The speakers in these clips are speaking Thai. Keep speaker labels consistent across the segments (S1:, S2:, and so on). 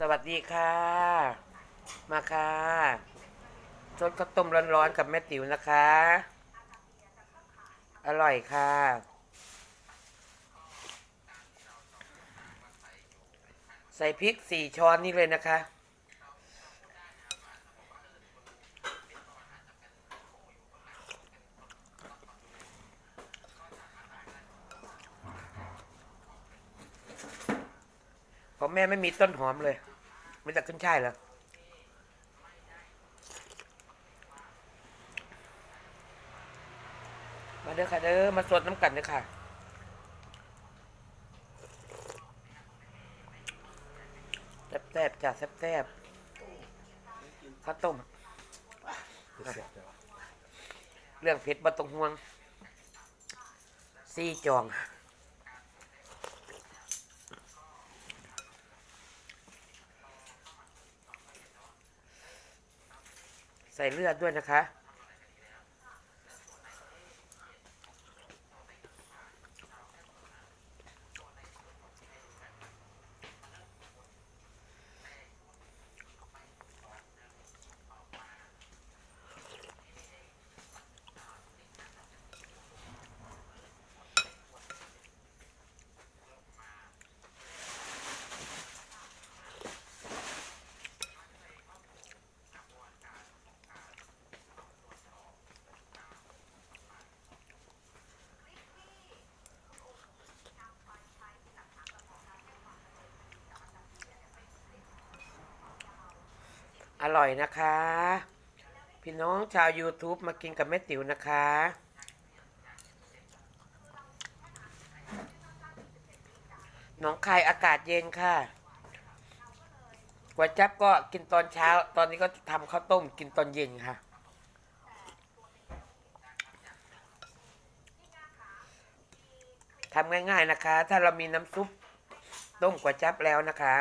S1: สวัสดีค่ะ มาค่ะชดข้าวต้มร้อนๆกับแม่ติ๋วนะคะ อร่อยค่ะใส่พริกสี่ช้อนนี่เลยนะคะ ของแม่ไม่มีต้นหอมเลยไม่จะขึ้นช่ายเหรอมาเด้อค่ะเด้อมาสดน้ำกันเด้อค่ะแซ่บๆจ้ะแซ่บๆข้าวต้มเรื่องเผ็ดบ่ต้องห่วงซี่จอง ใส่เลือดด้วยนะคะ ร่อยนะคะ พี่น้องชาว YouTube มากินกับแม่ติ๋วนะคะ น้องคายอากาศเย็นค่ะก๋วยจั๊บก็กินตอนเช้า ตอนนี้ก็ทำข้าวต้มกินตอนเย็นค่ะ ทำง่ายๆนะคะ ถ้าเรามีน้ำซุปต้มก๋วยจั๊บแล้วนะคะ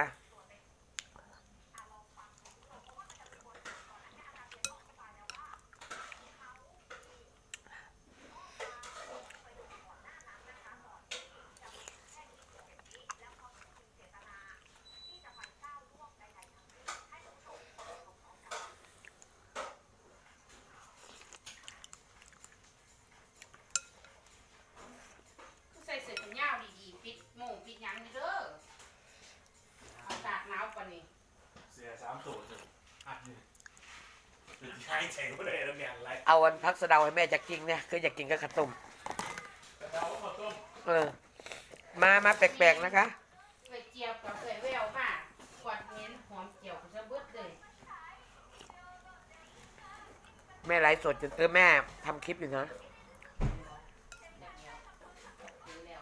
S2: ใส่เสื้อแขนยาวดีๆปิดโมงปิดหยังนี่เด้ออากาศหนาวปานนี้
S3: เสียสามตัวจะอัดนี่ เป็นที่ให้แข่งก็เลยแล้วเนี่ยอะไร
S1: เอาวันพักสะเดาให้แม่จะกินเนี่ยคืออยากกินกับข้าวต้ม
S3: กระเดาข้าวต้ม
S1: เออ มามาแปลกๆนะคะ
S2: เอ้ยเจียวกับเอ้ยแววมากกวาดเหม็นหอมเจียวก็จะเบิดเลย
S1: แม่ไลฟ์สดจนเออแม่ทำคลิปอยู่นะ
S2: แบบเดียวดูแล้ว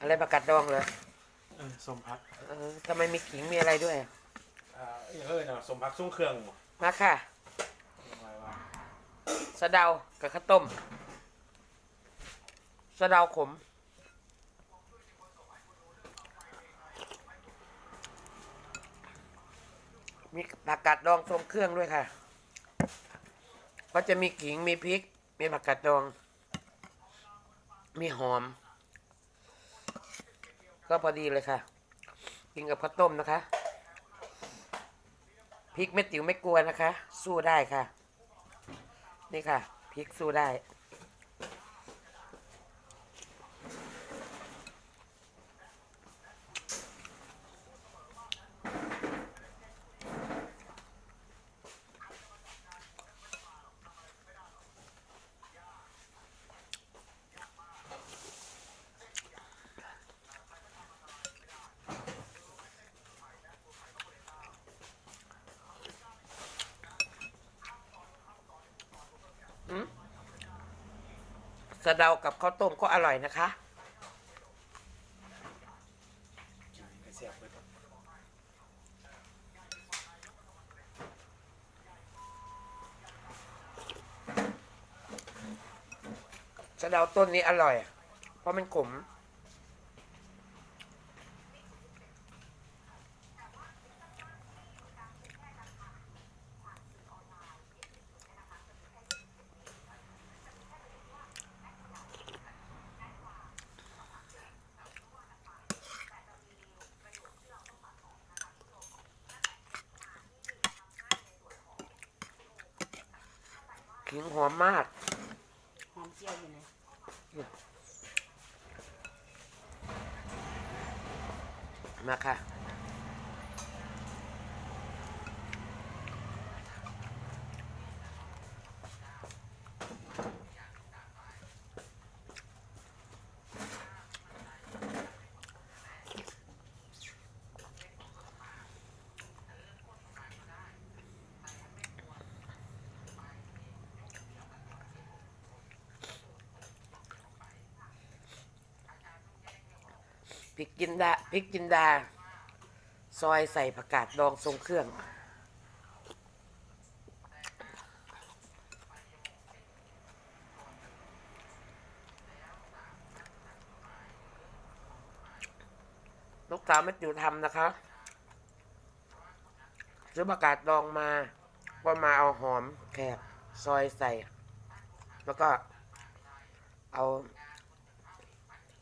S1: อะไรประกาศดองเหรอ
S3: เออสมพัก
S1: เออทำไมมีขิงมีอะไรด้วย
S3: อ่าเออเนาะสมพักซุ้งเครื่องหมด
S1: มาค่ะ
S3: อะไรวะ
S1: สะเดากับข้าวต้มสะเดาขม มีผักกาดดองทรงเครื่องด้วยค่ะก็จะมีขิงมีพริก มีผักกาดดอง มีหอม ก็พอดีเลยค่ะ กินกับข้าวต้มนะคะพริกเม็ดติ๋วไม่กลัวนะคะ สู้ได้ค่ะ นี่ค่ะพริกสู้ได้ สะเดากับข้าวต้มก็อร่อยนะคะ
S3: เสียบไปก่อน
S1: สะเดาต้นนี้อร่อย เพราะมันขม ขิงหอมมาก
S2: หอมเจียวอยู่ไหน
S1: มาค่ะ ริกจินดาพริกจินดา ซอยใส่ผักกาดดองทรงเครื่อง ลูกสาวแม่จิ๋วทำนะคะซื้อผักกาดดองมา ก็มาเอาหอมแขกซอยใส่ แล้วก็เอา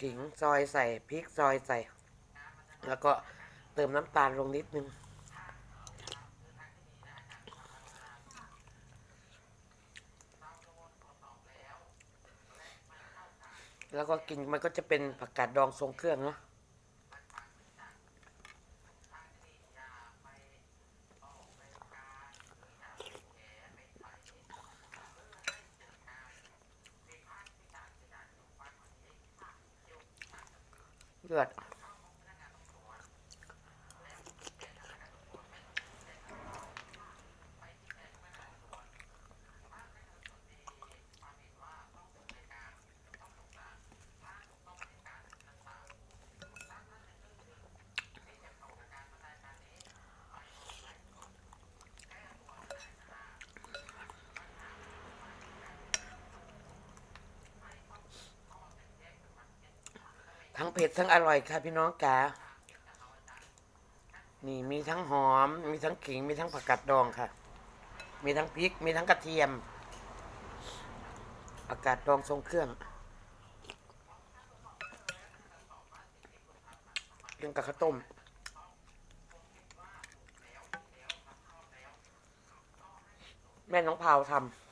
S1: ขิงซอยใส่พริกซอยใส่ แล้วก็เติมน้ำตาลลงนิดนึง แล้วก็กินมันก็จะเป็นผักกาดดองทรงเครื่องเนาะ เลือด ทั้งเผ็ดทั้งอร่อยค่ะพี่น้องจ๋านี่มีทั้งหอม มีทั้งขิง มีทั้งผักกาดดองค่ะ มีทั้งพริก มีทั้งกระเทียมผักกาดดองทรงเครื่องเรื่องกับข้าวต้ม แม่น้องพาวทำ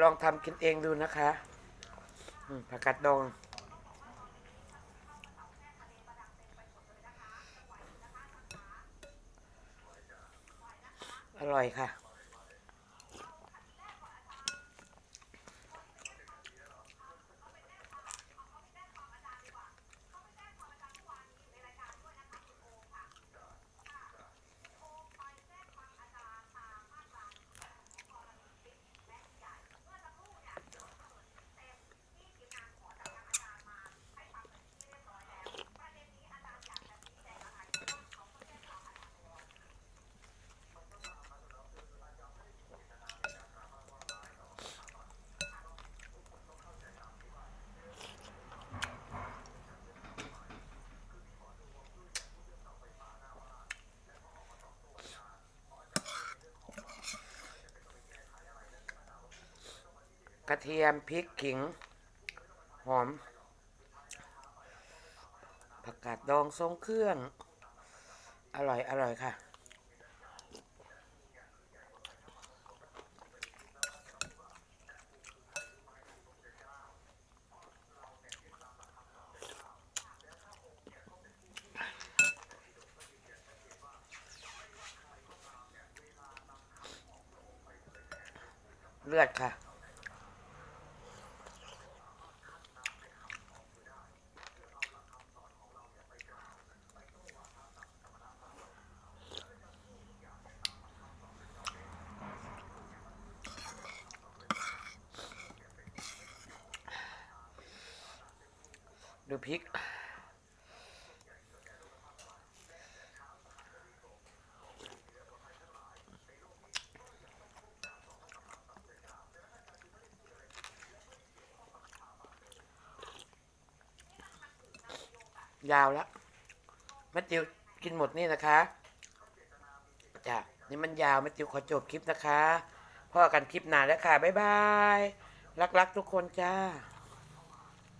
S1: ลองทำกินเองดูนะคะผักกาดดองอร่อยค่ะ ระเทียมพริกขิง หอม ผักกาดดองทรงเครื่อง อร่อย อร่อยค่ะ เลือดค่ะ ดูพริก ยาวแล้วแม่ติวกินหมดนี่นะคะจ้ะนี่มันยาวไม่ติวขอจบคลิปนะคะพ่อกันคลิปน้าแล้วค่ะ บ๊ายบาย รักๆทุกคนจ้า